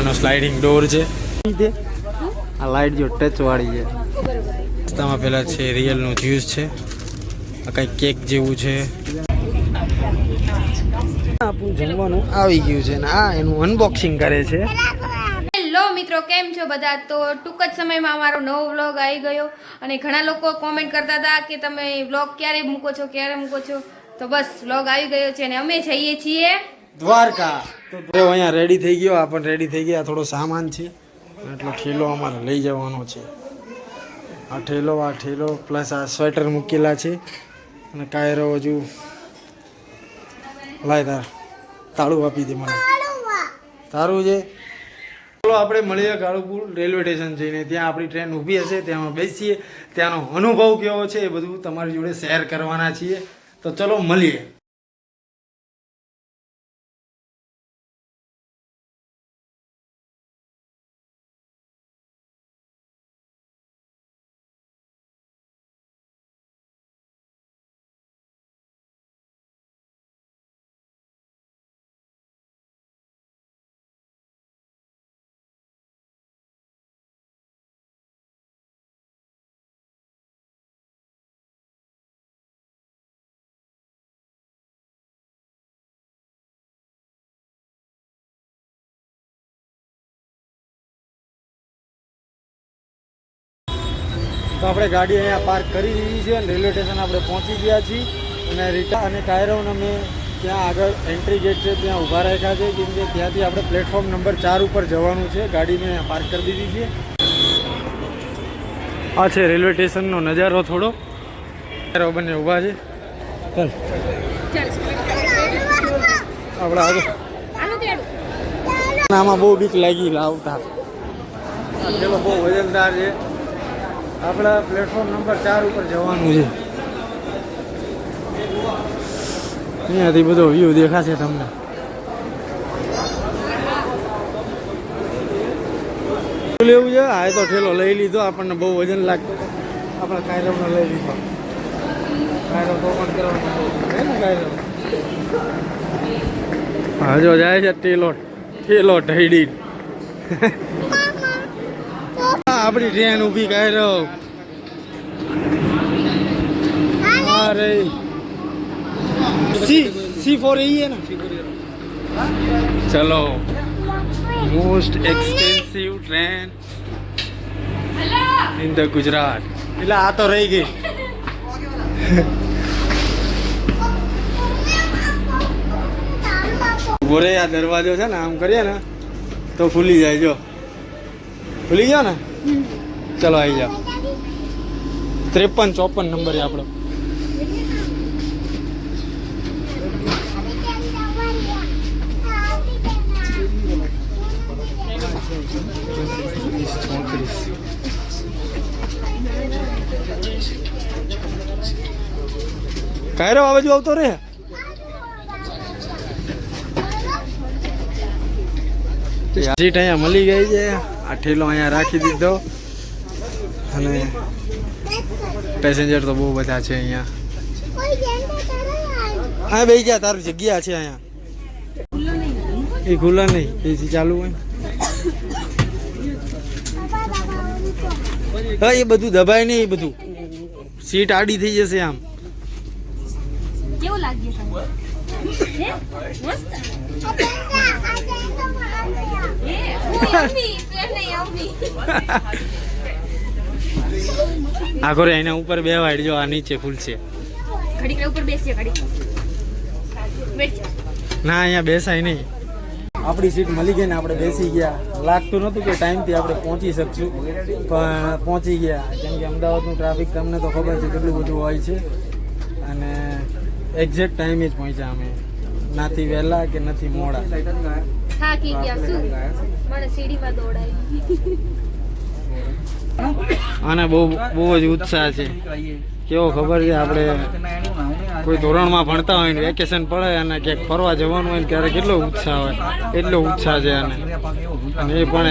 આનો sliding door છે. આ લાઇટ જો ટચ વાળી છે. રસ્તામાં પેલા છે રિયલનું જ્યુસ છે. આ કંઈક કેક જેવું છે. આપણું જમવાનું આવી ગયું છે ને આ એનું અનબોક્સિંગ કરે છે. હેલો મિત્રો કેમ છો બધા? તો ટૂંક જ સમયમાં અમારો નવો વ્લોગ આવી ગયો અને ઘણા લોકો કોમેન્ટ કરતા હતા કે તમે વ્લોગ ક્યારે મૂકો છો ક્યારે મૂકો છો? તો બસ વ્લોગ આવી ગયો છે અને અમે જઈએ છીએ દ્વારકા. તો અહીંયા રેડી થઈ ગયો આ રેડી થઈ ગયા, થોડો સામાન છે. એટલે ઠેલો અમારે લઈ જવાનો છે. આ ઠેલો આ ઠેલો પ્લસ આ સ્વેટર મૂકેલા છે. અને કાયરો હજુ લાય તાર, તાળું આપી દે મને. તારું છે? ચાલો, આપણે મળીએ કાળુપુર રેલવે સ્ટેશન જઈને. ત્યાં આપણી ટ્રેન ઊભી હશે ત્યાં બેસીએ. ત્યાંનો અનુભવ કેવો છે એ બધું તમારી જોડે શેર કરવાના છીએ. તો ચલો, મળીએ. તો આપણે ગાડી અહીંયા પાર્ક કરી દીધી છે. અને રેલવે સ્ટેશન આપણે પહોંચી ગયા છીએ. અને રીટા અને કાયરોન અમે ત્યાં આગળ એન્ટ્રી ગેટ છે, ત્યાં ઊભા રાખ્યા છે. કેમ કે ત્યાંથી આપણે પ્લેટફોર્મ નંબર ચાર ઉપર જવાનું છે. ગાડી અહીંયા પાર્ક કરી દીધી છે. આ છે રેલવે સ્ટેશનનો નજારો થોડો. કાયરો બંને ઊભા છે. ચાલ. આપણે આગળ. આમાં બહુ બીક લાગી લાવતા આ પેલો બહુ વજનદાર છે. આપણા પ્લેટફોર્મ નંબર ચાર ઉપર જવાનું છે. અહીંયાથી બધો વ્યૂ દેખાશે તમને. લેવું છે? હા એ તો ઠેલો લઈ લીધો, આપણને બહુ વજન લાગતું. આપણે કાયરવનો લઈ લીધો. કાયરવ તો પણ કરવાનો કાયરવ હા જો જાય છે ઠેલો ઠેલો ઢઈડી આપણી ટ્રેન ઊભી કાયરો અરે સી સી ફોર એ ને. ચલો. Most expensive train in the Gujarat. એટલે આ તો રહી ગઈ. બોરે આ દરવાજો છે ને આમ કરીએ ને તો ખુલી જાય જો. ખુલી ગયો ને? ચલો આવી જાઓ. ત્રેપન ચોપન નંબર છે આપણો. કાયરો બાજુ આવતો રે સીટ અહીંયા મળી ગઈ છે. આ ઠેલો અહીંયા રાખી દીધો. અને પેસેન્જર તો બહુ બધા છે અહીંયા. હા બે ગયા, તારી જગ્યા છે અહીંયા. એ ખુલ્લા નહીં એસી ચાલુ હોય. હા, એ બધું દબાય નહીં, એ બધું. સીટ આડી થઈ જશે આમ. કેવું લાગ્યું તમને હે? મસ્ત હે, હું યમ્મી, ટ્રેન ને યમ્મી. આખો એના ઉપર બે વાઈડ જો આ નીચે ખુલશે જા. ના અહીંયા બેસાય નહીં. આપણી સીટ મળી ગઈ ને આપણે બેસી ગયા. લાગતું નહોતું કે ટાઈમથી આપણે પહોંચી શકશું પણ પહોંચી ગયા. કેમ કે અમદાવાદનું ટ્રાફિક તમને તો ખબર છે કેટલું બધું હોય છે. અને એક્ઝેક્ટ ટાઈમે જ પહોંચ્યા અમે. નાથી વહેલા કે નથી મોડા? થાકી ગયા શું? અને બહુ બહુ જ ઉત્સાહ છે. કેવો ખબર છે આપણે કોઈ ધોરણમાં ભણતા હોય ને વેકેશન પડે અને ક્યાંક ફરવા જવાનું હોય ને ત્યારે કેટલો ઉત્સાહ હોય. એટલો ઉત્સાહ છે અને અને એ પણ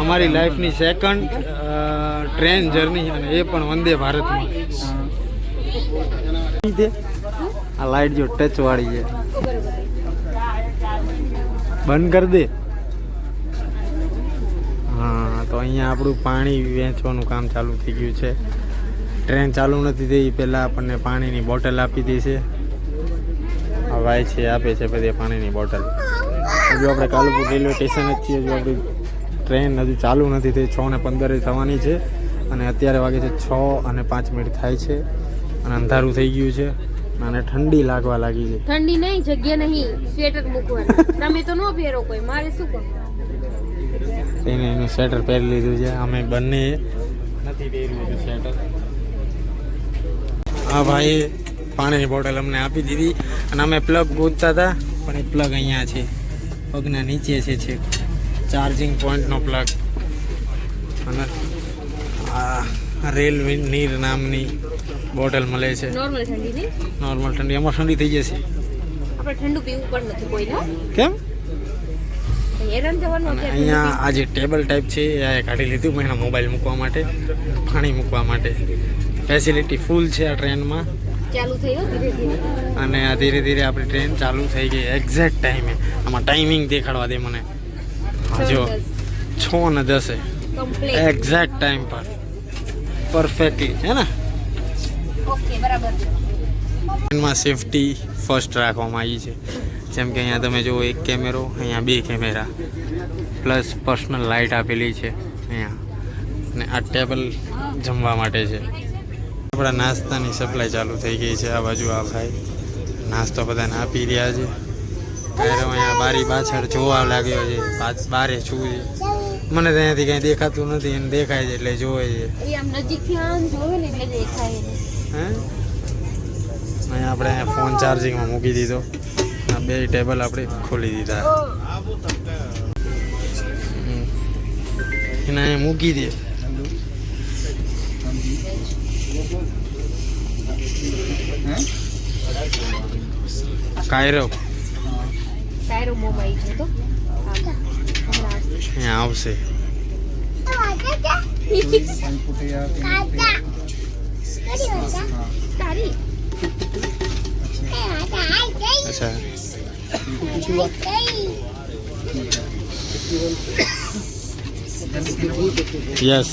અમારી લાઈફની સેકન્ડ ટ્રેન જર્ની અને એ પણ વંદે ભારતમાં. આ લાઈટ જો ટચ વાળી છે. બંધ કરી દે. તો અહીંયા આપણું પાણી વેચવાનું કામ ચાલુ થઈ ગયું છે. ટ્રેન ચાલુ નથી થઈ, પહેલાં આપણને પાણીની બોટલ આપી દે છે. ભાઈ છે, આપે છે બધી પાણીની બોટલ. હજુ આપણે કાલુપુર રેલવે સ્ટેશન જ છીએ, હજુ આપણી ટ્રેન હજુ ચાલુ નથી થઈ, છ ને પંદરે થવાની છે. અને અત્યારે વાગે છે છ અને પાંચ મિનિટ થાય છે. અને અંધારું થઈ ગયું છે. અને ઠંડી લાગવા લાગી છે. ઠંડી નહીં, જગ્યા નહીં, સ્વેટર મૂકવાનું. તમે તો ન પહેરો કોઈ, મારે શું કહો એને એનું સ્વેટર પહેરી લીધું છે. અમે બંને નથી પહેર્યું હતું સ્વેટર આ ભાઈ પાણીની બોટલ અમને આપી દીધી અને અમે પ્લગ ગોતતા હતા પણ એ પ્લગ અહીંયા છે. પગના નીચે છે છે ચાર્જિંગ પોઈન્ટનો પ્લગ અને આ રેલ નીર નામની બોટલ મળે છે. નોર્મલ ઠંડી નોર્મલ ઠંડી. એમાં ઠંડી થઈ જશે. આપણે ઠંડુ પીવું પણ નથી કોઈને. કેમ? હેરાન થવાનું અહીંયા આ જે ટેબલ ટાઈપ છે એ કાઢી લીધું મેં. એના મોબાઈલ મૂકવા માટે પાણી મૂકવા માટે. ફેસિલિટી ફૂલ છે આ ટ્રેનમાં. ચાલુ થયો ધીરે ધીરે. અને આ ધીરે ધીરે આપણી ટ્રેન ચાલુ થઈ ગઈ એક્ઝેક્ટ ટાઈમે આમાં ટાઈમિંગ દેખાડવા દે મને. જો છ ને દસે. એક્ઝેક્ટ ટાઈમ પર. પરફેક્ટલી હે ને? ઓકે બરાબર. ટ્રેનમાં સેફટી ફર્સ્ટ રાખવામાં આવી છે. જેમ કે અહીંયા તમે જુઓ એક કેમેરો અહીંયા બે કેમેરા પ્લસ પર્સનલ લાઇટ આપેલી છે અહીંયા. ને આ ટેબલ જમવા માટે છે. આપણા નાસ્તાની સપ્લાય ચાલુ થઈ ગઈ છે આ બાજુ આ ભાઈ. નાસ્તો બધાને આપી રહ્યા છે. કાયરો અહીંયા બારી પાછળ જોવા લાગ્યો છે. બારે છું છે મને તો અહીંયાથી કંઈ દેખાતું નથી એને દેખાય છે એટલે જોવે છે. અહીંયા આપણે ફોન ચાર્જિંગમાં મૂકી દીધો. બે ટેબલ આપણે ખોલી દીધા. એના મૂકી દે. કાયરો. ટાયરો મોમાં આવી તો આમ. હમણાં યસ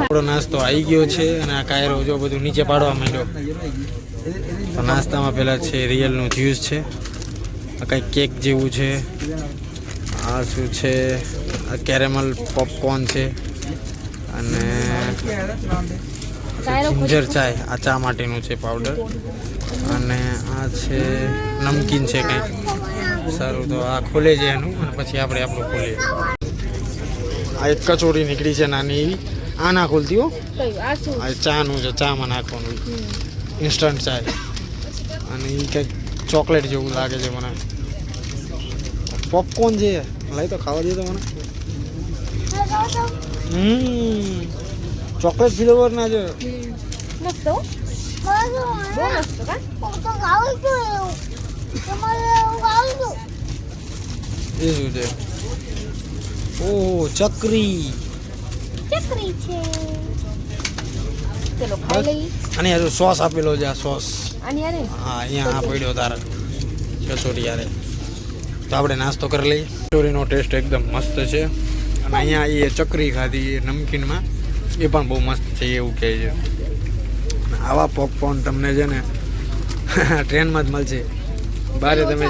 આપણો નાસ્તો આવી ગયો છે અને આ કાયરો જો બધું નીચે પાડવા માંડ્યો. તો નાસ્તામાં પહેલાં છે રિયલનું જ્યુસ છે. આ કંઈક કેક જેવું છે. આ શું છે? કેરેમલ પોપકોર્ન છે. અને જિંજર ચાય આ ચા માટેનું છે પાવડર અને આ છે નમકીન છે કંઈક. સારું તો આ ખોલે છે એનું અને પછી આપણે આપણું ખોલીએ. આ એક કચોરી નીકળી છે નાની. એવી આ ના ખોલતી હો આ આ ચાનું છે ચામાં નાખવાનું. ઇન્સ્ટન્ટ ચાય. અને એ કંઈક ચોકલેટ જેવું લાગે છે મને. પોપકોર્ન છે. લઈ તો ખાવા દે તો મને. હમ. ચોકલેટ ફ્લેવર ના છે. મસ્ત. બહુ મસ્ત કા? એ શું છે? ઓહ ચકરી. ચકરી છે. ચલો ખાઈ લઈ અને આ સોસ આપેલો છે આ સોસ. અને યારે હા અહીંયા આ પડ્યો તારા. કચોરી યારે તો આપણે નાસ્તો કરી લઈએ. કચોરીનો ટેસ્ટ એકદમ મસ્ત છે. અને અહીંયા એ ચકરી ખાધી એ નમકીનમાં. એ પણ બહુ મસ્ત છે એવું કહે છે. આવા પોપકોર્ન તમને છે ને ટ્રેનમાં જ મળશે. બારે તમે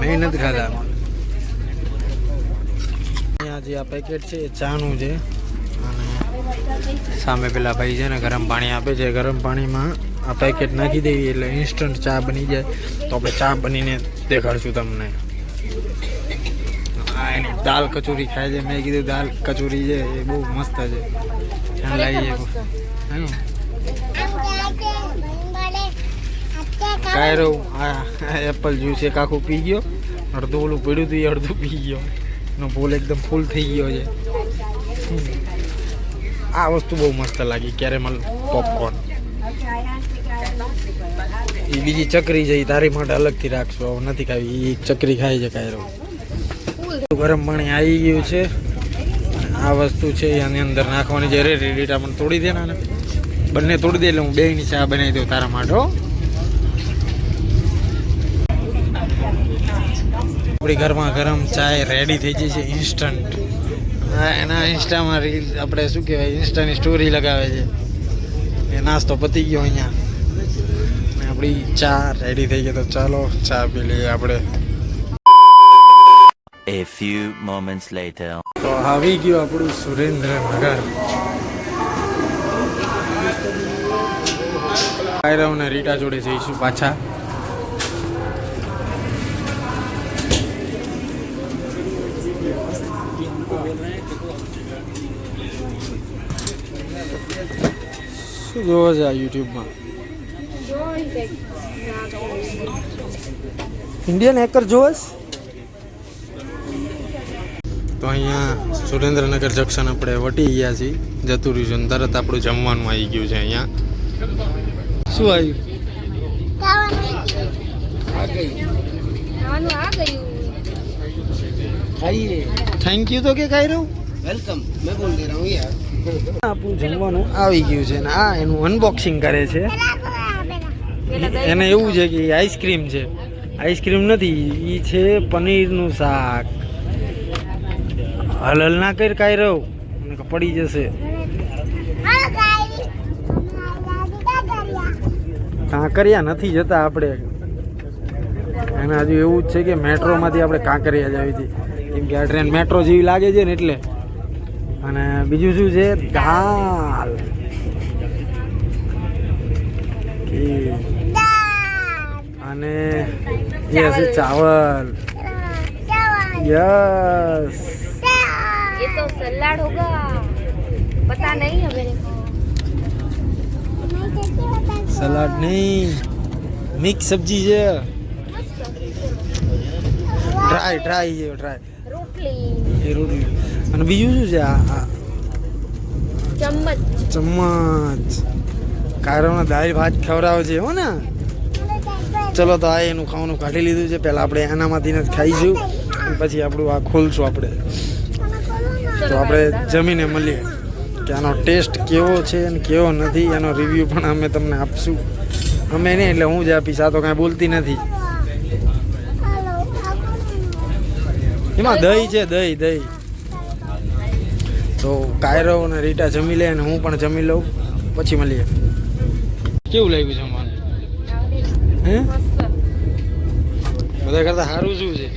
મેં નથી ખાધા. અહીંયા જે આ પેકેટ છે એ ચાનું છે. અને સામે પેલા ભાઈ છે ને ગરમ પાણી આપે છે. ગરમ પાણીમાં આ પેકેટ નાખી દેવી એટલે ઇન્સ્ટન્ટ ચા બની જાય. તો આપણે ચા બનીને દેખાડશું તમને. દાલ કચોરી ખાય છે. મેં કીધું દાલ કચોરી છે. એ બહુ મસ્ત છે. જાય કાયરો આ એપલ જ્યુસ એક આખું પી ગયો. અડધું ઓલું પડ્યું હતું એ અડધું પી ગયો. એનો ફૂલ એકદમ ફૂલ થઈ ગયો છે. આ વસ્તુ બહુ મસ્ત લાગી. કેરેમલ પોપકોર્ન એ બીજી ચકરી છે. એ તારી માટે અલગથી રાખશું. આવું નથી ખાવી. એ ચકરી ખાય છે કાયરો ગરમ પાણી આવી ગયું છે. આ વસ્તુ છે એની અંદર નાખવાની જ્યારે રેડી રેડી પણ તોડી દે ને બંને તોડી દે એટલે હું બેની ચા બનાવી દઉં તારા માટે આપણી ઘરમાં ગરમ ચાય રેડી થઈ ગઈ છે ઇન્સ્ટન્ટ હા એના ઇન્સ્ટામાં રીલ આપણે શું કહેવાય ઇન્સ્ટાની સ્ટોરી લગાવે છે. એ નાસ્તો પતી ગયો અહીંયા. આપણી ચા રેડી થઈ ગઈ, તો ચાલો ચા પી લઈએ આપણે. A few moments later. તો આવી ગયું આપણું સુરેન્દ્રનગર આયરવ ને રીટા જોડે જઈશું પાછા. શું જોવો છે આ યુટ્યુબમાં? ઇન્ડિયન હેકર જોવસ તો અહીંયા સુરેન્દ્રનગર જંકશન આપણે વટી ગયા છીએ. જતું રહ્યું તરત આપણું જમવાનું આવી ગયું છે અહીંયા. શું આવ્યું? થેન્ક યુ તો કે ખાઈ રહ્યું વેલકમ મેં બોલ દે રહા યાર આપણું જમવાનું આવી ગયું છે ને આ એનું અનબોક્સિંગ કરે છે. એને એવું છે કે આઈસ્ક્રીમ છે. આઈસ્ક્રીમ નથી એ છે પનીરનું શાક. હલલ ના કર કાંઈ રહું. અને પડી જશે. કાંકરિયા નથી જતા આપણે. અને હજુ એવું જ છે કે મેટ્રોમાંથી આપણે કાંકરિયા જ આવી હતી. કેમ કે આ ટ્રેન મેટ્રો જેવી લાગે છે ને એટલે. અને બીજું શું છે? દાલ. અને એ હશે ચાવલ. યસ. ये तो सलाड होगा पता नहीं है मेरे को સલાડ નહીં મિક્સ સબ્જી છે ટ્રાય ટ્રાય છે ટ્રાય રોટલી એ રોટલી અને બીજું શું છે આ આ ચમચ ચમચ કારવના દાળ ભાત ખવડાવે છે હો ને ચલો તો આ એનું ખાવાનું કાઢી લીધું છે પહેલાં આપણે એનામાંથી જ ખાઈશું અને પછી આપણું આ ખોલશું આપણે તો આપણે જમીને મળીએ કે આનો ટેસ્ટ કેવો છે અને કેવો નથી એનો રિવ્યૂ પણ અમે તમને આપશું. અમે નહીં એટલે હું જ આપીશ આ તો કાંઈ બોલતી નથી. એમાં દહીં છે દહીં દહીં. તો કાયરો અને રીટા જમી લે અને હું પણ જમી લઉં. પછી મળીએ. કેવું લાગ્યું જમવાનું? હે? બધા કરતા સારું શું છે?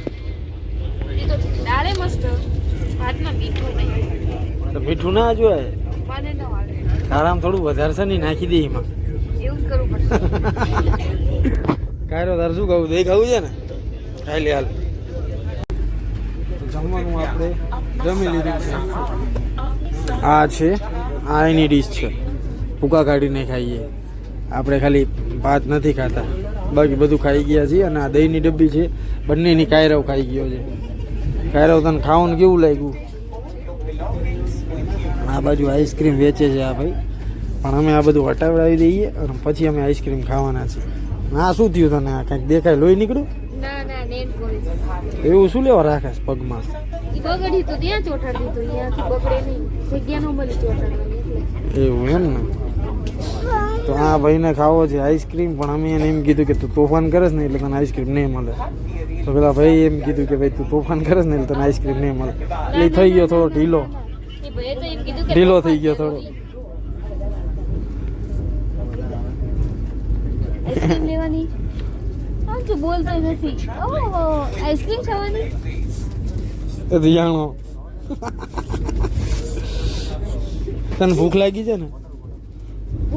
ભાતમાં મીઠું નહીં. તો મીઠું ના જોઈએ પપ્પાને ન વાળે તારામાં થોડું વધારે છે ને નાખી દે એમાં. એવું કરવું પડશે. કાયરો તાર શું ખાવું? દહીં ખાવું છે ને? ખાઈ લે હાલ. જમવાનું આપણે જમી લીધું છે. આ છે આ એની ડીશ છે. ભૂકા કાઢીને ખાઈએ. આપણે ખાલી ભાત નથી ખાતા. બાકી બધું ખાઈ ગયા છીએ અને આ દહીંની ડબ્બી છે. બંનેની કાયરવ ખાઈ ગયો છે. કાયરવ તને ખાવાનું કેવું લાગ્યું? આ બાજુ આઈસ્ક્રીમ વેચે છે આ ભાઈ. પણ અમે આ બધું હટાવડાવી દઈએ અને પછી અમે આઈસ્ક્રીમ ખાવાના છીએ. ના આ શું થયું તને? આ કંઈક દેખાય લોહી નીકળ્યું? એવું શું લેવા રાખે પગમાં? એવું એમ ને? તો આ ભાઈને ખાવો છે આઈસ્ક્રીમ પણ અમે એને એમ કીધું કે તું તોફાન કરે ને એટલે તને આઈસ્ક્રીમ નહીં મળે. તો પેલા ભાઈ એમ કીધું કે ભાઈ તું તોફાન કરે ને એટલે તને આઈસ્ક્રીમ નહીં મળે. એટલે થઈ ગયો થોડો ઢીલો. ઢીલો થઈ ગયો થોડો. લેવાની? તો બોલતો નથી. આઈસ્ક્રીમ ખાવાની? રિયાણો તને ભૂખ લાગી છે ને?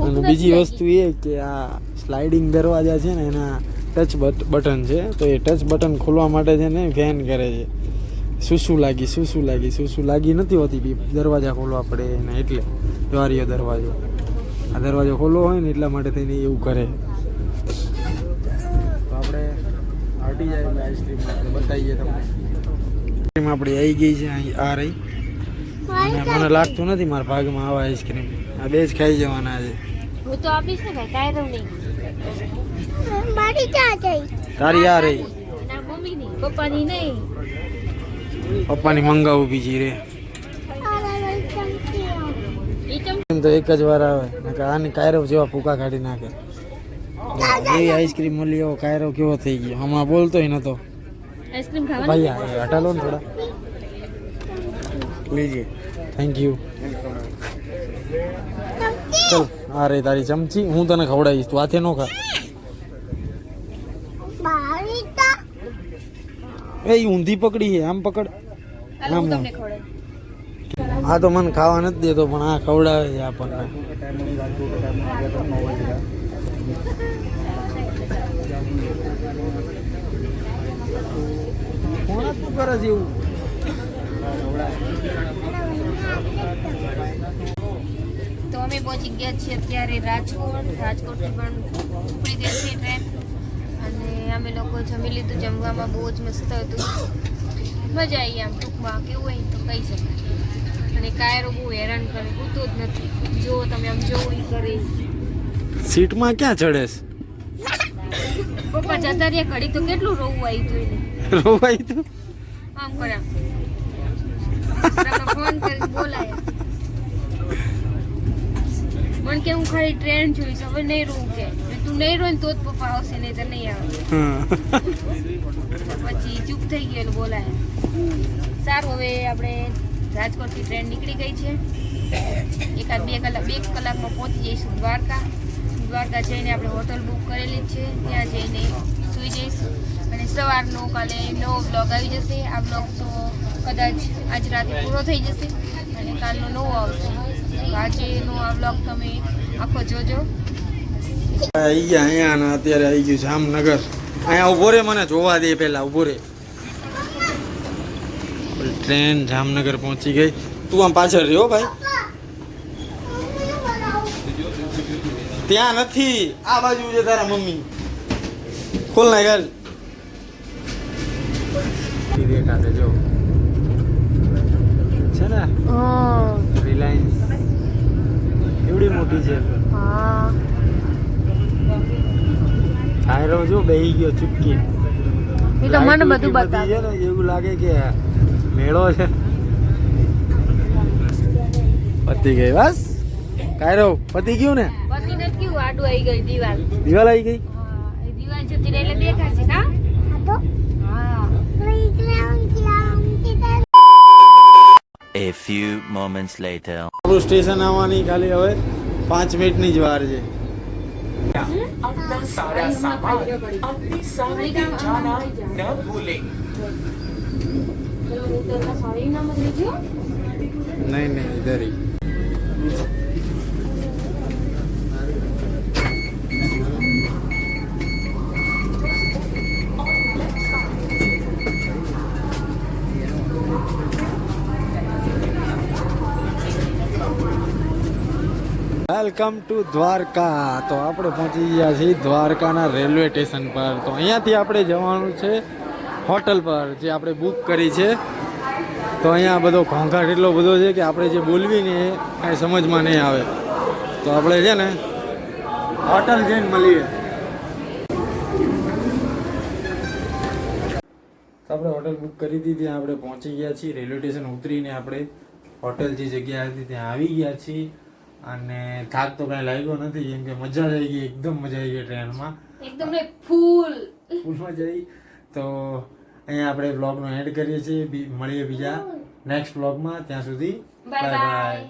અને બીજી વસ્તુ એ કે આ સ્લાઇડિંગ દરવાજા છે ને એના ટચ બટન છે. તો એ ટચ બટન ખોલવા માટે છે ને ફેન કરે છે. સુસુ લાગી શું લાગી શું લાગી નથી હોતી બી. દરવાજા ખોલવા પડે એને એટલે. દ્વારીયો દરવાજો. આ દરવાજો ખોલવો હોય ને એટલા માટે થઈને એવું કરે. તો આપણે હટી જાય એટલે આઈસ્ક્રીમ બતાવીએ તમને. આઈસ્ક્રીમ આપણી આવી ગઈ છે આ રહી. મને લાગતું નથી મારા ભાગમાં આવા આઈસ્ક્રીમ આ બે જ ખાઈ જવાના છે. હું તો આપીશ ને ભાઈ કાઈ દઉં નહીં. મારી ક્યાં ગઈ તારી આ રહી. ના મમ્મી ની પપ્પાની નહીં. પપ્પાની મંગાવું બીજી રે. એમ તો એક જ વાર આવે. નકર આની કાયરો જેવા ફૂકા કાઢી નાખે. એ આઈસ્ક્રીમ મળી એવો કાયરો કેવો થઈ ગયો? હમણાં બોલતો ન તો ભાઈ હટાલો ને થોડા. લીજી થેન્ક યુ ચલ આ રે તારી ચમચી હું તને ખવડાવીશ તું હાથે નો ખા. એ ઊંધી પકડી છે આમ પકડ. આમ તમને આ તો મને ખાવા નથી દેતો પણ આ ખવડાવે છે આપણને. કોણ તું કરે છે એવું તો અમે પહોંચી ગયા છીએ અત્યારે રાજકોટ. રાજકોટથી પણ ઉપડી ગઈ છે ટ્રેન. અને અમે લોકો જમી લીધું જમવામાં બહુ જ મસ્ત હતું. મજા આવી આમ ટૂંકમાં. કેવું હોય તો કહી શકાય. અને કાયરો બહુ હેરાન કરે ઉતો જ નથી. જુઓ તમે આમ જોવો એ કરે. સીટમાં ક્યાં ચડેસ પપ્પા જતા રહ્યા ઘડી તો કેટલું રોવું આવી હતું એને. આવ્યું તું આમ કર્યા ફોન કરી બોલાયા. મને કે હું ખાલી ટ્રેન જોઈશ હવે નહીં રહું કે. તું નહીં રોય તો જ પપ્પા આવશે નહીં તો નહીં આવે. પછી ચૂપ થઈ ગયો બોલાય. સારું હવે આપણે રાજકોટથી ટ્રેન નીકળી ગઈ છે. એકાદ બે કલાક બે કલાકમાં પહોંચી જઈશું દ્વારકા. દ્વારકા જઈને આપણે હોટલ બુક કરેલી જ છે. ત્યાં જઈને સૂઈ જઈશું. અને સવારનો કાલે નવો બ્લોગ આવી જશે. આ બ્લોગ તો કદાચ આજ રાતે પૂરો થઈ જશે. અને કાલનો નવો આવશે. તો આજેનો આ બ્લોગ તમે આખો જોજો. આવી ગયા અહીંયા ને અત્યારે આવી ગયું જામનગર. અહીંયા ઊભો રે મને જોવા દે પેલા ઊભો રે. ટ્રેન જામનગર પહોંચી ગઈ. તું આમ પાછળ રહ્યો ભાઈ? ત્યાં નથી. આ બાજુ છે તારા મમ્મી. ખોલ ના યાર દેખાતે જો છે ને રિલાયન્સ એવડી મોટી છે. હા. આયરો જો બેહી ગયો ચૂપકી. એ તો મને બધું બતાવે. છે ને એવું લાગે કે મેળો છે. પતી ગઈ બસ. કાયરો પતી ગયું ને? નથી કેવું આડું આવી ગઈ દિવાલ. દિવાલ આવી ગઈ? હા દિવાલ જતી રહી એટલે દેખાશે ના હા A few moments later. આપણું સ્ટેશન આવવાની ખાલી હવે પાંચ મિનિટની જ વાર છે. નહીં નહીં ઇધર ही વેલકમ ટુ દ્વારકા. તો આપણે પહોંચી ગયા છીએ દ્વારકાના રેલવે સ્ટેશન પર. તો અહીંયાથી આપણે જવાનું છે હોટલ પર, જે આપણે બુક કરી છે. તો અહીંયા બધો ઘોંઘાટ એટલો બધો છે કે આપણે જે બોલવી ને એ કાંઈ સમજમાં નહીં આવે. તો આપણે છે ને હોટલ જઈને મળીએ. આપણે હોટલ બુક કરી ત્યાં આપણે પહોંચી ગયા છીએ. રેલવે સ્ટેશન ઉતરીને આપણે હોટલ જે જગ્યા હતી, ત્યાં આવી ગયા છીએ. અને થાક તો કાંઈ લાગ્યો નથી કેમ કે મજા આવી ગઈ એકદમ મજા આવી ગઈ ટ્રેનમાં. એકદમ ને ફૂલ. ફૂલમાં જઈ તો અહીંયા આપણે બ્લોગનો એડ કરીએ છીએ. મળીએ બીજા નેક્સ્ટ બ્લોગમાં ત્યાં સુધી બાય બાય